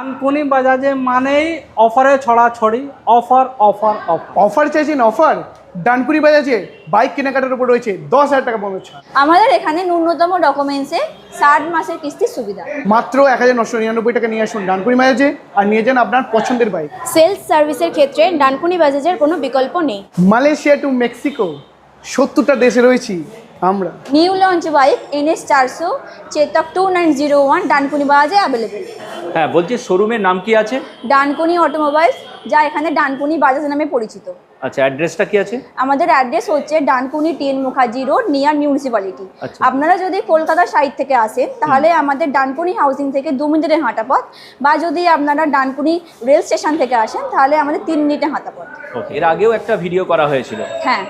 ডানকুনি বাজাজে মানেই অফারে ছড়াছড়ি অফার অফার অফার। অফার চাইছেন অফার? ডানকুনি বাজাজে বাইক কেনাকাটার উপর রয়েছে দশ হাজার টাকা পর্যন্ত ছাড়। আমাদের এখানে ন্যূনতম ডকুমেন্টসে ষাট মাসের কিস্তির সুবিধা। মাত্র এক হাজার নশো নিরানব্বই টাকা নিয়ে আসুন ডানকুনি বাজাজে আর নিয়ে যান আপনার পছন্দের বাইক। সেলস সার্ভিসের ক্ষেত্রে ডানকুনি বাজাজের কোনো বিকল্প নেই। মালয়েশিয়া টু মেক্সিকো সত্তরটা দেশে রয়েছি। আমরা। নিউ লঞ্চ বাইক এনএস চারশো Chetak two nine zero one Dankuni বাজাজে available হ্যাঁ বলছি শোরুমের নাম কি আছে? ডানকুনি অটোমোবাইলস যা এখানে ডানকুনি বাজাজ নামে পরিচিত। আচ্ছা অ্যাড্রেসটা কি আছে? আমাদের অ্যাড্রেস হচ্ছে Dankuni TN Mukherjee road near municipality. আপনারা যদি কলকাতার সাইড থেকে আসেন তাহলে আমাদের ডানকুনি হাউসিং থেকে দু মিনিটের হাঁটা পথ বা যদি আপনারা ডানকুনি রেল স্টেশন থেকে আসেন তাহলে আমাদের তিন মিনিটের হাঁটা পথ এর আগেও একটা ভিডিও করা হয়েছিল। হ্যাঁ।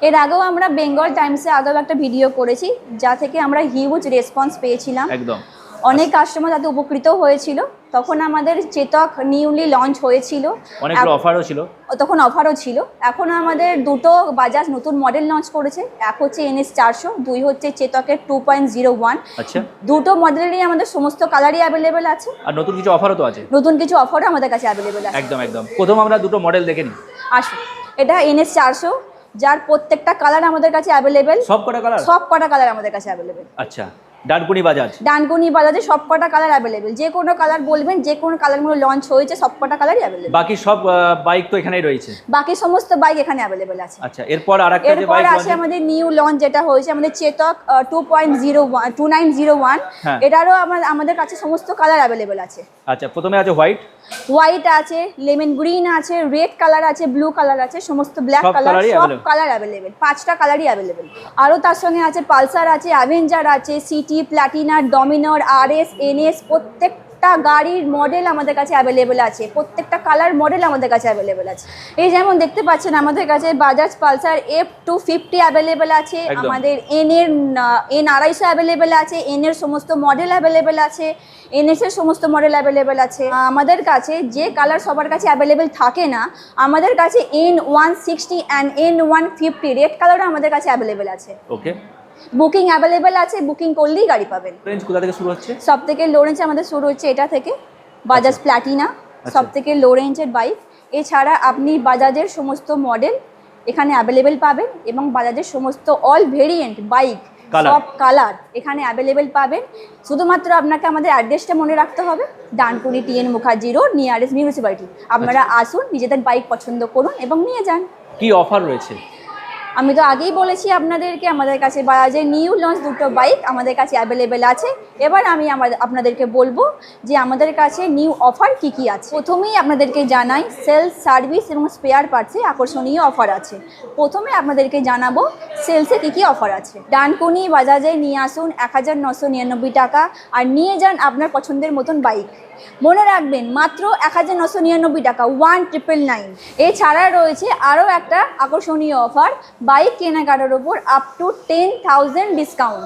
এর আগেও আমরা বেঙ্গল টাইমসে আগেও একটা ভিডিও করেছি যা থেকে আমরা হিউজ রেসপন্স পেয়েছিলাম। একদম। অনেক কাস্টমার তাতে উপকৃত হয়েছিল তখন আমাদের চেতক নিউলি লঞ্চ হয়েছিল। অনেকগুলো এখ- অফারও ছিল। তখন অফারও ছিল। এখন আমাদের দুটো বাজাজ নতুন মডেল লঞ্চ করেছে এক হচ্ছে এনএস চারশো দুই হচ্ছে চেতকের টু পয়েন্ট জিরো ওয়ান আচ্ছা। দুটো মডেলেরই আমাদের সমস্ত কালারই অ্যাভেলেবেল আছে। আর নতুন কিছু অফারও তো আছে। নতুন কিছু অফারও আমাদের কাছে অ্যাভেলেবেল আছে। একদম একদম। প্রথম আমরা দুটো মডেল দেখে নিই। আসুন। এটা এনএস চারশো যার প্রত্যেকটা কালার আমাদের কাছে অ্যাভেলেবেল সব কটা কালার সব কটা কালার আমাদের কাছে অ্যাভেলেবেল আচ্ছা ডানকুনি বাজাজ? ডানকুনি বাজাজে সব কটা কালার অ্যাভেলেবেল যে কোনো কালার বলবেন যে কোনো কালারগুলো লঞ্চ হয়েছে সব কটা কালারই অ্যাভেলেবেল বাকি সব বাইক তো এখানেই রয়েছে? বাকি সমস্ত বাইক এখানে অ্যাভেলেবেল আছে। আচ্ছা এরপর আর একটা যে এরপর বাইক আছে আমাদের নিউ লঞ্চ যেটা হয়েছে আমাদের Chetak two point zero one two nine zero one হ্যাঁ। এটারও আমাদের কাছে সমস্ত কালার অ্যাভেলেবেল আছে। আচ্ছা প্রথমে আছে হোয়াইট হোয়াইট আছে লেমন গ্রিন আছে রেড কালার আছে ব্লু কালার আছে সমস্ত ব্ল্যাক কালার সব কালার অ্যাভেলেবেল পাঁচটা কালারই অ্যাভেলেবেল আরও তার সঙ্গে আছে পালসার আছে অ্যাভেঞ্জার আছে CT প্ল্যাটিনার Dominar R S N S প্রত্যেকটা গাড়ির মডেল আমাদের কাছে অ্যাভেলেবেল আছে। প্রত্যেকটা কালার মডেল আমাদের কাছে অ্যাভেলেবেল আছে। এই যেমন দেখতে পাচ্ছেন আমাদের কাছে Bajaj Pulsar F two fifty available আছে। আমাদের এন এর এন আড়াইশো অ্যাভেলেবেল আছে। এন এর সমস্ত মডেল অ্যাভেলেবেল আছে। এনএস এর সমস্ত মডেল অ্যাভেলেবেল আছে। আমাদের কাছে যে কালার সবার কাছে অ্যাভেলেবেল থাকে না আমাদের কাছে N one sixty and N one fifty red কালারও আমাদের কাছে অ্যাভেলেবেল আছে। ওকে বুকিং অ্যাভেলেবেল আছে বুকিং করলেই গাড়ি পাবেন। রেঞ্জ কোথা থেকে শুরু হচ্ছে? সব থেকে লো রেঞ্জ আমাদের শুরু হচ্ছে এটা থেকে বাজাজ প্ল্যাটিনা সব থেকে লো রেঞ্জের বাইক এছাড়া আপনি বাজাজের সমস্ত মডেল এখানে অ্যাভেলেবেল পাবেন এবং বাজাজের সমস্ত অল ভেরিয়েন্ট বাইক। সব কালার এখানে অ্যাভেলেবেল পাবেন। শুধুমাত্র আপনাকে আমাদের অ্যাড্রেসটা মনে রাখতে হবে Dankuni TN Mukherjee road nearest municipality আপনারা আসুন নিজেদের বাইক পছন্দ করুন এবং নিয়ে যান। কি অফার রয়েছে? আমি তো আগেই বলেছি আপনাদেরকে আমাদের কাছে বাজাজের নিউ লঞ্চ দুটো বাইক আমাদের কাছে অ্যাভেলেবেল আছে। এবার আমি আমাদের আপনাদেরকে বলব যে আমাদের কাছে নিউ অফার কি কি আছে। প্রথমেই আপনাদেরকে জানাই, সেলস, সার্ভিস এবং স্পেয়ার পার্টসে আকর্ষণীয় অফার আছে। প্রথমে আপনাদেরকে জানাব, সেলসে কি কি অফার আছে। ডানকুনি বাজাজে নিয়ে আসুন এক হাজার নশো নিরানব্বই টাকা আর নিয়ে যান আপনার পছন্দের মতন বাইক। মনে রাখবেন, মাত্র এক হাজার নশো নিরানব্বই টাকা, ওয়ান ট্রিপল নাইন। এছাড়া রয়েছে আরও একটা আকর্ষণীয় অফার বাইক কেনাকাটার ওপর up to ten thousand discount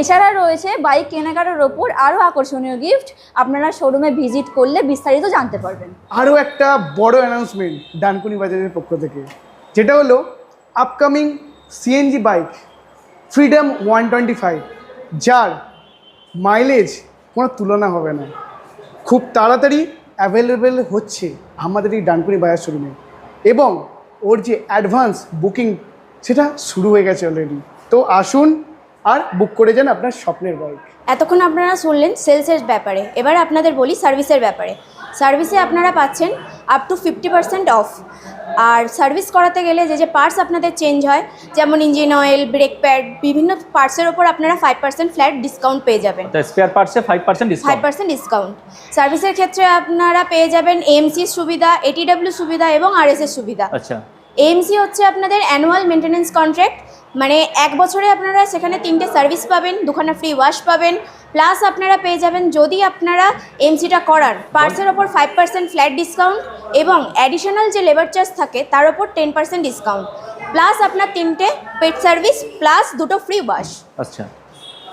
এছাড়া রয়েছে বাইক কেনাকাটার ওপর আরও আকর্ষণীয় গিফট আপনারা শোরুমে ভিজিট করলে বিস্তারিত জানতে পারবেন। আরও একটা বড় অ্যানাউন্সমেন্ট ডানকুনি বাজারের পক্ষ থেকে। যেটা হলো upcoming CNG bike freedom one twenty five যার মাইলেজ কোনো তুলনা হবে না। খুব তাড়াতাড়ি অ্যাভেলেবেল হচ্ছে আমাদের এই ডানকুনি বাজার শোরুমে এবং ওর যে অ্যাডভান্স বুকিং সেটা শুরু হয়ে গেছে অলরেডি তো আসুন আর বুক করে যান আপনার স্বপ্নের বাইক এতক্ষণ আপনারা শুনলেন সেলসের ব্যাপারে। এবার আপনাদের বলি সার্ভিসের ব্যাপারে। সার্ভিসে আপনারা পাচ্ছেন up to fifty percent off R service করাতে গেলে যে যে পার্টস আপনাদের চেঞ্জ হয় যেমন ইঞ্জিন অয়েল ব্রেক প্যাড বিভিন্ন পার্টসের ওপর আপনারা ফাইভ পার্সেন্ট ফ্ল্যাট ডিসকাউন্ট পেয়ে যাবেন। তা spare পার্টসে five percent five discount percent discount সার্ভিসের ক্ষেত্রে আপনারা পেয়ে যাবেন এমসির সুবিধা এটিডব্লিউ সুবিধা এবং আরএসএর সুবিধা। আচ্ছা। এমসি হচ্ছে আপনাদের অ্যানুয়াল মেনটেন্যান্স কন্ট্রাক্ট মানে এক বছরে আপনারা সেখানে তিনটে সার্ভিস পাবেন, দুখানা ফ্রি ওয়াশ পাবেন প্লাস আপনারা পেয়ে যাবেন যদি আপনারা এমসিটা করার পার্সের ওপর ফাইভ পার্সেন্ট ফ্ল্যাট ডিসকাউন্ট এবং অ্যাডিশনাল যে লেবার চার্জ থাকে, তার ওপর টেন পার্সেন্ট ডিসকাউন্ট প্লাস আপনার তিনটে পেট সার্ভিস প্লাস দুটো ফ্রি ওয়াশ আচ্ছা।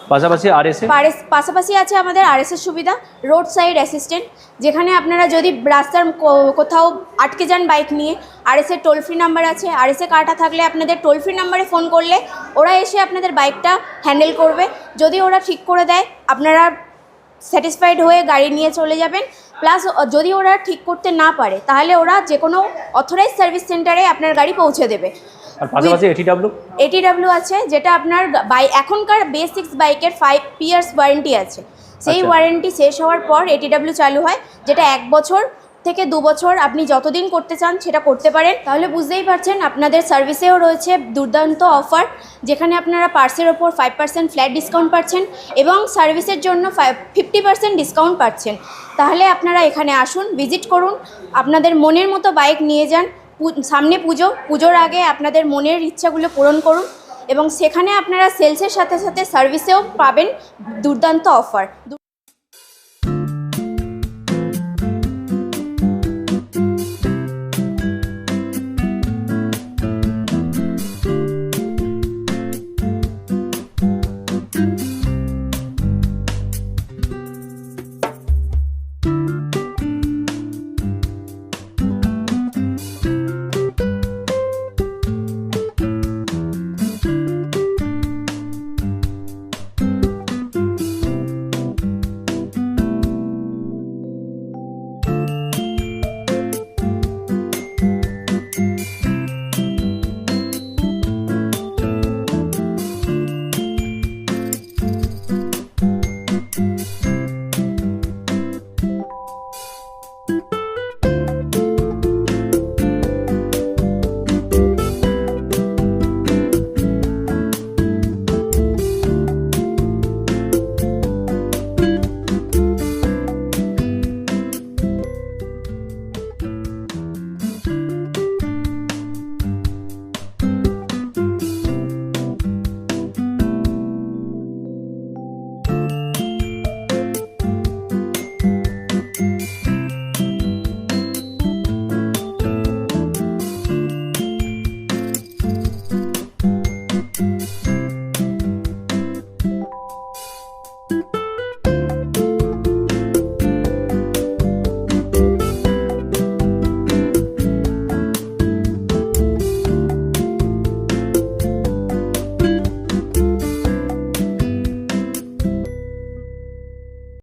পাশাপাশি আর এসে পারেস- পাশাপাশি আছে আমাদের আরএসএস সুবিধা রোড সাইড অ্যাসিস্ট্যান্ট যেখানে আপনারা যদি রাস্তার কোথাও আটকে যান বাইক নিয়ে আরএসএ টোল ফ্রি নাম্বার আছে। আরএসএ কার্ডটা থাকলে আপনাদের টোল ফ্রি নাম্বারে ফোন করলে ওরা এসে আপনাদের বাইকটা হ্যান্ডেল করবে। যদি ওরা ঠিক করে দেয়, আপনারা স্যাটিসফাইড হয়ে গাড়ি নিয়ে চলে যাবেন। প্লাস যদি ওরা ঠিক করতে না পারে, তাহলে ওরা যে কোনো অথরাইজ সার্ভিস সেন্টারে আপনার গাড়ি পৌঁছে দেবে। আর পাশাপাশি এটি ডাব্লু এটিডাব্লিউ আছে যেটা আপনার বাই এখনকার বেসিক্স বাইকের ফাইভ ইয়ার্স ওয়ারেন্টি আছে। সেই আচ্ছা। ওয়ারেন্টি শেষ হওয়ার পর এটিডাব্লিউ চালু হয় যেটা এক বছর থেকে দু বছর আপনি যতদিন করতে চান সেটা করতে পারেন। তাহলে বুঝতেই পারছেন আপনাদের সার্ভিসেও রয়েছে দুর্দান্ত অফার যেখানে আপনারা পার্সের ওপর ফাইভ পার্সেন্ট ফ্ল্যাট ডিসকাউন্ট পাচ্ছেন এবং সার্ভিসের জন্য ফাইভ ফিফটি পার্সেন্ট ডিসকাউন্ট পাচ্ছেন। তাহলে আপনারা এখানে আসুন ভিজিট করুন আপনাদের মনের মতো বাইক নিয়ে যান সামনে পুজো, পুজোর আগে আপনাদের মনের ইচ্ছাগুলো পূরণ করুন এবং সেখানে আপনারা সেলসের সাথে সাথে সার্ভিসেও পাবেন দুর্দান্ত অফার